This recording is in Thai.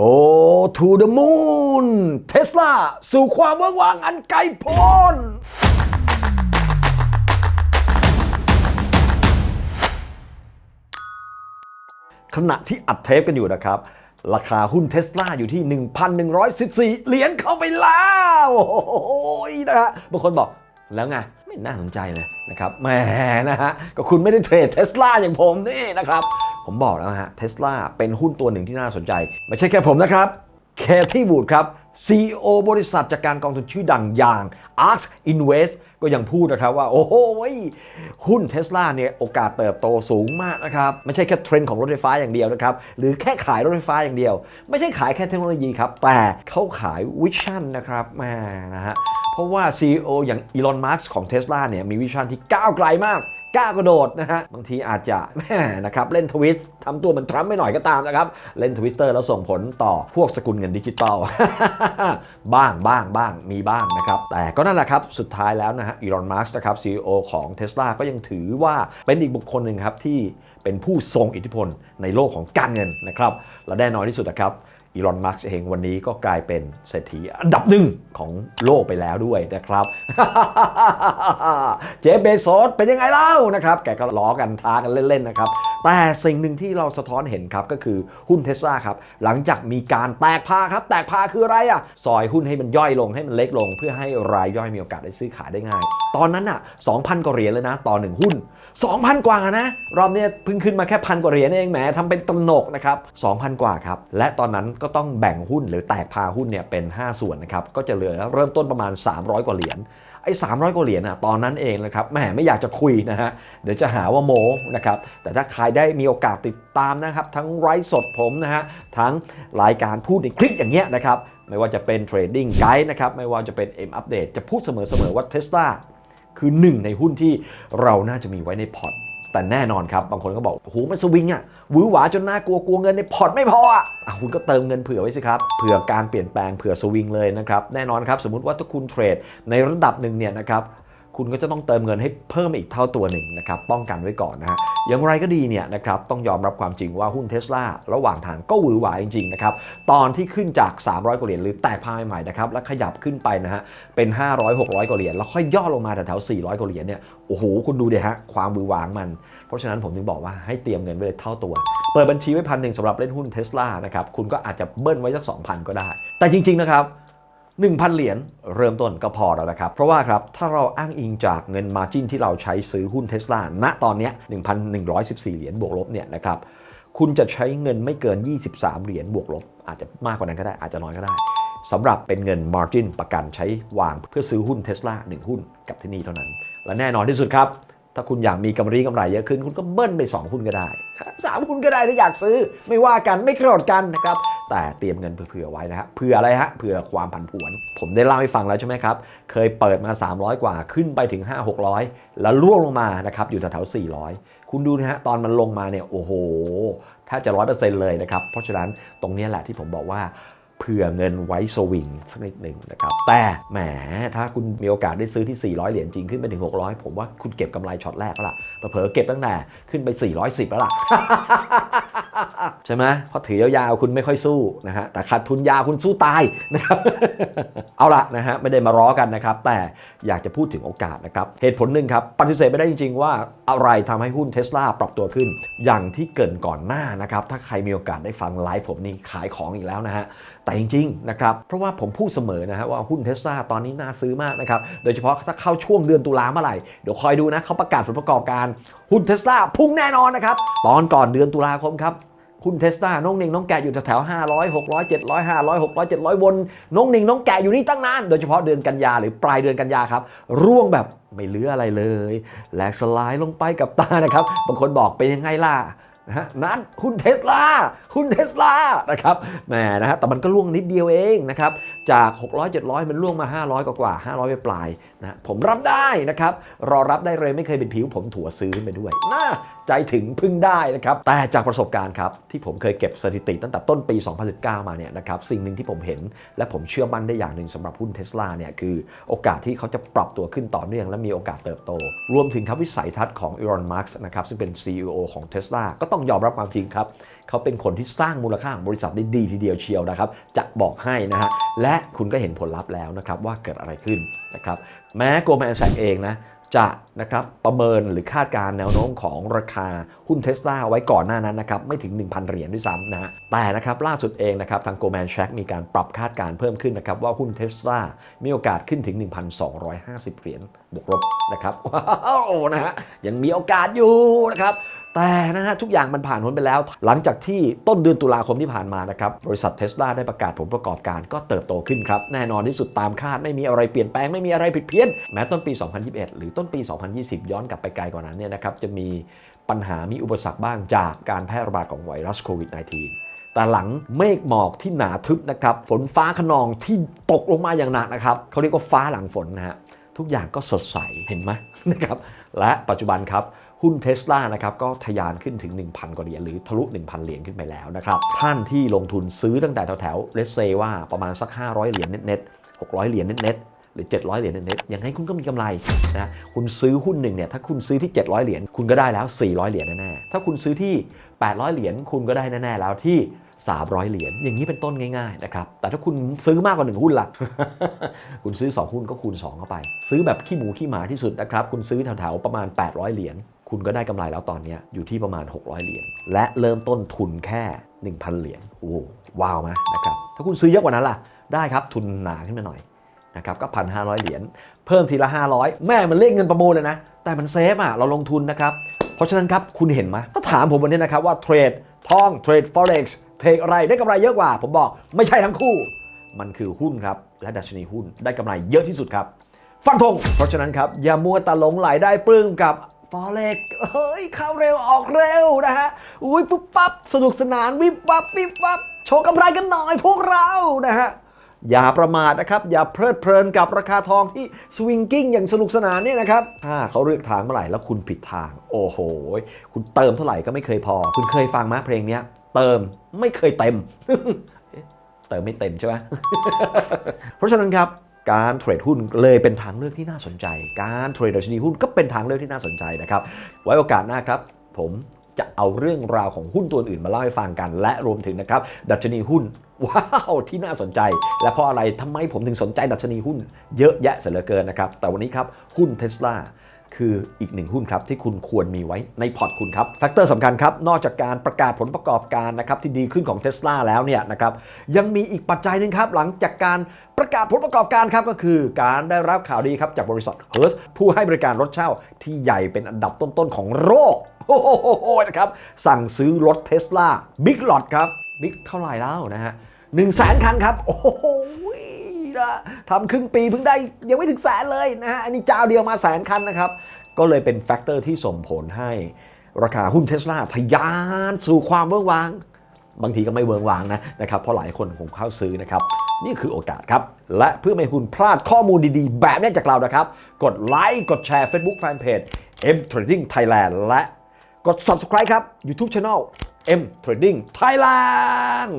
Go to the moon Tesla สู่ความเวิ้งวางอันไกลโพ้น ขณะที่อัดเทปกันอยู่นะครับ ราคาหุ้นเทสลาอยู่ที่ 1,114 เหรียญเข้าไปแล้ว โอ้โหนะฮะบางคนบอกแล้วไง ไม่น่าสนใจเลยนะครับแหมนะฮะก็คุณไม่ได้เทรดเทสลาอย่างผมนี่นะครับ ผมบอกแล้วนะฮะเทสลาเป็นหุ้นตัวหนึ่งที่น่าสนใจ ไม่ใช่แค่ผมนะครับเคที่บูดครับ CEO บริษัทจากการกองทุนชื่อดังอย่าง ARK Invest ก็ยังพูดนะครับว่า โอ้โหหุ้นเทสลาเนี่ย โอกาสเติบโตสูงมากนะครับ ไม่ใช่แค่เทรนด์ของรถไฟฟ้าอย่างเดียวนะครับ หรือแค่ขายรถไฟฟ้าอย่างเดียว ไม่ใช่ขายแค่เทคโนโลยีครับ แต่เขาขายวิชั่นนะครับแม่นะฮะเพราะว่า CEO อย่างอีลอนมัสก์ของ Tesla เนี่ยมีวิชั่นที่ก้าวไกลมาก กล้ากระโดดนะฮะบางทีอาจจะแม่นะครับเล่นทวิตทำตัวเหมือนทรัมป์ไม่หน่อยก็ตามนะครับ เล่นทวิตเตอร์แล้วส่งผลต่อพวกสกุลเงินดิจิตอลบ้างบ้างบ้างมีบ้างนะครับ แต่ก็นั่นแหละครับ สุดท้ายแล้วนะฮะอีลอนมัสก์นะครับ CEO ของ Tesla ก็ยังถือว่าเป็นอีกบุคคลหนึ่งครับที่เป็นผู้ทรงอิทธิพลในโลกของการเงินนะครับและแน่นอนที่สุดนะครับ อีลอน มัสก์เองวันนี้ก็กลายเป็นเศรษฐีอันดับหนึ่งของโลกไปแล้วด้วยนะครับ เจฟเบโซสเป็นยังไงเล่านะครับ แกก็ล้อกันท้ากันเล่น ๆ นะครับ แต่สิ่งหนึ่งที่เราสะท้อนเห็นครับก็คือหุ้นเทสลาครับ หลังจากมีการแตกพาครับ แตกพาคืออะไรอะซอยหุ้นให้มันย่อยลงให้มันเล็กลง เพื่อให้รายย่อยมีโอกาสได้ซื้อขายได้ง่าย ตอนนั้นอะ2,000กว่าเหรียญเลยนะต่อหนึ่งหุ้น 2,000 กว่านะ รอบเนี้ยเพิ่งขึ้นมาแค่พันกว่าเหรียญเองแหมทำเป็นตำหนกนะครับ 2,000 กว่าครับ และตอนนั้นก็ต้องแบ่งหุ้นหรือแตกพาหุ้นเนี่ยเป็น 5 ส่วนนะครับ ก็จะเหลือเริ่มต้นประมาณ 300 กว่าเหรียญไอ้300กว่าเหรียญอะตอนนั้นเองนะครับแหมไม่อยากจะคุยนะฮะ เดี๋ยวจะหาว่าโมนะครับ แต่ถ้าใครได้มีโอกาสติดตามนะครับ ทั้งไลฟ์สดผมนะฮะ ทั้งรายการพูดในคลิปอย่างเงี้ยนะครับ ไม่ว่าจะเป็นเทรดดิ้งไกด์นะครับ ไม่ว่าจะเป็น M Update จะพูดเสมอๆว่า Tesla คือหนึ่งในหุ้นที่เราน่าจะมีไว้ในพอร์ตแต่แน่นอนครับ บางคนก็บอกโอ้โหมันสวิงอะหวือหวาจนน่ากลัวกลัวเงินในพอร์ตไม่พออะอะคุณก็เติมเงินเผื่อไว้สิครับเผื่อการเปลี่ยนแปลงเผื่อสวิงเลยนะครับแน่นอนครับสมมติว่าถ้าคุณเทรดในระดับหนึ่งเนี่ยนะครับ คุณก็จะต้องเติมเงินให้เพิ่มอีกเท่าตัวหนึ่งนะครับป้องกันไว้ก่อนนะฮะอย่างไรก็ดีเนี่ยนะครับต้องยอมรับความจริงว่าหุ้นเทสลาระหว่างทางก็หวือหวาจริงๆนะครับตอนที่ขึ้นจาก 300กว่าเหรียญหรือแตกพายใหม่นะครับแล้วขยับขึ้นไปนะฮะเป็น 500 600กว่าเหรียญแล้วค่อยย่อลงมาแถวๆ400กว่าเหรียญเนี่ยโอ้โหคุณดูดิฮะความหวือหวางมัน เพราะฉะนั้นผมถึงบอกว่าให้เตรียมเงินไว้เลยเท่าตัว เปิดบัญชีไว้พันหนึ่งสำหรับเล่นหุ้นเทสลานะครับคุณก็อาจจะเบิ้ลไว้สัก2,000 ก็ได้ แต่จริงๆนะครับ 1,000 เหรียญเริ่มต้นก็พอแล้วนะครับ เพราะว่าครับ ถ้าเราอ้างอิงจากเงินมาจิ้นที่เราใช้ซื้อหุ้นเทสลาณตอนนี้ย1,114 เหรียญบวกลบเนี่ยนะครับคุณจะใช้เงินไม่เกิน 23 เหรียญบวกลบ อาจจะมากกว่านั้นก็ได้อาจจะน้อยก็ได้สำหรับเป็นเงิน Margin ประกันใช้วางเพื่อซื้อหุ้นเทสลา1หุ้นกับที่นี่เท่านั้น และแน่นอนที่สุดครับ ถ้าคุณอยากมีกำไรกำไรเยอะขึ้น คุณก็เบิ้ลไป 2 หุ้นก็ได้สามหุ้นก็ได้ถ้าอยากซื้อ ไม่ว่ากันไม่โกรธกันนะครับ แต่เตรียมเงินเผื่อไว้นะฮะเผื่ออะไรฮะเผื่อความผันผวน ผมได้เล่าให้ฟังแล้วใช่ไหมครับ เคยเปิดมา 300 กว่าขึ้นไปถึง 5 600 แล้วร่วงลงมานะครับอยู่แถวๆ400 คุณดูนะฮะตอนมันลงมาเนี่ยโอ้โหแทบจะร้อยเปอร์เซ็นต์เลยนะครับ เพราะฉะนั้นตรงนี้แหละที่ผมบอกว่า ผื่อเงินไว้สวิงสักนิดหนึ่งนะครับแต่แหมถ้าคุณมีโอกาสได้ซื้อที่ 400 เหรียญจริงขึ้นไปถึง 600 ผมว่าคุณเก็บกำไรช็อตแรกแล้วล่ะเผลอเก็บตั้งแต่ขึ้นไป 410 แล้วล่ะใช่ไหมเพราะถือยาวๆ คุณไม่ค่อยสู้นะฮะแต่ขาดทุนยาวคุณสู้ตายนะครับเอาละนะฮะไม่ได้มาร้อกันนะครับ แต่อยากจะพูดถึงโอกาสนะครับ เหตุผลหนึ่งครับ ปฏิเสธไม่ได้จริงๆ ว่าอะไรทำให้หุ้นเทสลาปรับตัวขึ้น อย่างที่เกินก่อนหน้านะครับ ถ้าใครมีโอกาสได้ฟังไลฟ์ผมนี่ขายของอีกแล้วนะฮะ แต่จริงๆนะครับเพราะว่าผมพูดเสมอนะฮะว่าหุ้นเทสลาตอนนี้น่าซื้อมากนะครับโดยเฉพาะถ้าเข้าช่วงเดือนตุลาเมื่อไหร่เดี๋ยวคอยดูนะเขาประกาศผลประกอบการหุ้นเทสลาพุ่งแน่นอนนะครับตอนก่อนเดือนตุลาคมครับหุ้นเทสลาน้องหนิงน้องแกะอยู่แถวๆ500 600 700 500 600 700 วน น้องหนิงน้องแกะอยู่นี่ตั้งนาน โดยเฉพาะเดือนกันยาหรือปลายเดือนกันยาครับ ร่วงแบบไม่เหลืออะไรเลย แหลกสลายลงไปกับตานะครับ บางคนบอกเป็นยังไงล่ะ นะฮะนั้นหุ้นเทสลาหุ้นเทสลานะครับแหมนะฮะแต่มันก็ล่วงนิดเดียวเองนะครับ จาก 600 700 มันล่วงมา 500 กว่ากว่า 500 ไปปลายนะผมรับได้นะครับ รอรับได้เลยไม่เคยเป็นผิวผมถั่วซื้อขึ้นไปด้วยน่าใจถึงพึ่งได้นะครับ แต่จากประสบการณ์ครับ ที่ผมเคยเก็บสถิติตั้งแต่ต้นปี 2019 มาเนี่ยนะครับ สิ่งหนึ่งที่ผมเห็น และผมเชื่อมั่นได้อย่างหนึ่งสำหรับหุ้นเทสลาเนี่ยคือโอกาสที่เขาจะปรับตัวขึ้นต่อเนื่องและมีโอกาสเติบโต รวมถึงครับวิสัยทัศน์ของอีลอนมาร์กนะครับซึ่งเป็น CEO ของ Tesla ก็ต้องยอมรับความจริงครับเขาเป็นคนที่สร้างมูลค่าของบริษัทได้ดีทีเดียวเชียวนะครับจะบอกให้นะฮะและและคุณก็เห็นผลลัพธ์แล้วนะครับว่าเกิดอะไรขึ้นนะครับแม้โกลแมนแซกเองนะจะนะครับประเมินหรือคาดการณ์แนวโน้มของราคาหุ้นเทสลาไว้ก่อนหน้านั้นนะครับไม่ถึง 1,000 เหรียญด้วยซ้ำนะฮะแต่นะครับล่าสุดเองนะครับทาง Goldman Sachs มีการปรับคาดการณ์เพิ่มขึ้นนะครับว่าหุ้นเทสลามีโอกาสขึ้นถึง 1,250 เหรียญบวกลบนะครับว้าวนะฮะยังมีโอกาสอยู่นะครับ แต่นะฮะทุกอย่างมันผ่านพ้นไปแล้ว หลังจากที่ต้นเดือนตุลาคมที่ผ่านมานะครับบริษัทเทสลาได้ประกาศผลประกอบการก็เติบโตขึ้นครับ แน่นอนที่สุดตามคาดไม่มีอะไรเปลี่ยนแปลงไม่มีอะไรผิดเพี้ยน แม้ต้นปี 2021 หรือต้นปี 2020 ย้อนกลับไปไกลกว่านั้นเนี่ยนะครับจะมีปัญหามีอุปสรรคบ้างจากการแพร่ระบาดของไวรัสโควิด -19 แต่หลังเมฆหมอกที่หนาทึบนะครับฝนฟ้าขนองที่ตกลงมาอย่างหนักนะครับเขาเรียกว่าฟ้าหลังฝนนะฮะทุกอย่างก็สดใสเห็นไหมนะครับและปัจจุบันครับ หุ้นเทสลานะครับก็ทะยานขึ้นถึง 1,000 กว่าเหรียญหรือทะลุ 1,000 เหรียญขึ้นไปแล้วนะครับ ท่านที่ลงทุนซื้อตั้งแต่แถวๆเลสเซว่าประมาณสัก 500 เหรียญเน็ตๆ600 เหรียญเน็ตๆหรือ 700 เหรียญเน็ตๆอย่างไรคุณก็มีกำไรนะคุณซื้อหุ้นหนึ่งเนี่ยถ้าคุณซื้อที่ 700 เหรียญคุณก็ได้แล้ว 400 เหรียญแน่ๆถ้าคุณซื้อที่ 800 เหรียญคุณก็ได้แน่ๆแล้วที่300 เหรียญ อย่างนี้เป็นต้นง่ายๆ นะครับ แต่ถ้าคุณซื้อมากกว่า 1 หุ้นล่ะ คุณซื้อ 2 หุ้นก็คูณ 2 เข้าไป ซื้อแบบขี้หมูขี้หมาที่สุดนะครับ คุณซื้อแถวๆ ประมาณ 800 เหรียญคุณก็ได้กำไรแล้วตอนนี้อยู่ที่ประมาณ 600 เหรียญและเริ่มต้นทุนแค่ 1,000 เหรียญโอ้โหว้าวไหมนะครับถ้าคุณซื้อเยอะกว่านั้นล่ะได้ครับทุนหนาขึ้นมาหน่อยนะครับก็พันห้าร้อยเหรียญเพิ่มทีละ 500 แม่มันเรียกเงินประมูลเลยนะ แต่มันเซฟอะเราลงทุนนะครับ เพราะฉะนั้นครับคุณเห็นไหมถ้าถามผมวันนี้นะครับว่าเทรดทองเทรด forex เทรดอะไรได้กำไรเยอะกว่า ผมบอกไม่ใช่ทั้งคู่ มันคือหุ้นครับ และดัชนีหุ้นได้กำไรเยอะที่สุดครับ ฟันธงเพราะฉะนั้นครับอย่ามัวต่หลงไหลได้ปลื้มกับ forex เฮ้ยเข้าเร็วออกเร็วนะฮะอุ้ยปุ๊บปั๊บสนุกสนานวิบวับวิบวับโชว์กำไรกันหน่อยพวกเรานะฮะอย่าประมาทนะครับ อย่าเพลิดเพลินกับราคาทองที่สวิงกิ้งอย่างสนุกสนานเนี่ยนะครับ ถ้าเขาเลือกทางเมื่อไหร่แล้วคุณผิดทาง โอ้โห คุณเติมเท่าไหร่ก็ไม่เคยพอ คุณเคยฟังไหมเพลงเนี้ยเติมไม่เคยเต็ม เติมไม่เต็มใช่ไหมเพราะฉะนั้นครับ การเทรดหุ้นเลยเป็นทางเลือกที่น่าสนใจ การเทรดดัชนีหุ้นก็เป็นทางเลือกที่น่าสนใจนะครับ ไว้โอกาสหน้าครับ ผมจะเอาเรื่องราวของหุ้นตัวอื่นมาเล่าให้ฟังกัน และรวมถึงนะครับ ดัชนีหุ้นว้าวที่น่าสนใจ และเพราะอะไรทำไมผมถึงสนใจดัชนีหุ้นเยอะแยะเสียเหลือเกินนะครับ แต่วันนี้ครับหุ้นเทสลา คืออีกหนึ่งหุ้นครับที่คุณควรมีไว้ในพอร์ตคุณครับแฟกเตอร์สำคัญครับ นอกจากการประกาศผลประกอบการนะครับที่ดีขึ้นของเท s l a แล้วเนี่ยนะครับยังมีอีกปัจจัยหนึ่งครับ หลังจากการประกาศผลประกอบการครับก็คือการได้รับข่าวดีครับจากบริษัท h e r s ผู้ให้บริการรถเช่าที่ใหญ่เป็นอันดับต้นๆของโลกโอ้โหนะครับสั่งซื้อรถเท s l a Big Lot ครับ Big เท่าไหร่แล้วนะฮะหนึ่งแสนคันครับ โอ้โห ทำครึ่งปีเพิ่งได้ยังไม่ถึงแสนเลยนะฮะอันนี้เจ้าเดียวมาแสนคันนะครับ ก็เลยเป็นแฟกเตอร์ที่ส่งผลให้ราคาหุ้นเทสลาทะยานสู่ความเวิ้งวาง บางทีก็ไม่เวิ้งวางนะนะครับเพราะหลายคนคงเข้าซื้อนะครับ นี่คือโอกาสครับ และเพื่อไม่ให้คุณพลาดข้อมูลดีๆ แบบนี้จากเรานะครับ กดไลค์กดแชร์ Facebook Fanpage M Trading Thailand และกด Subscribe ครับ YouTube Channel M Trading Thailand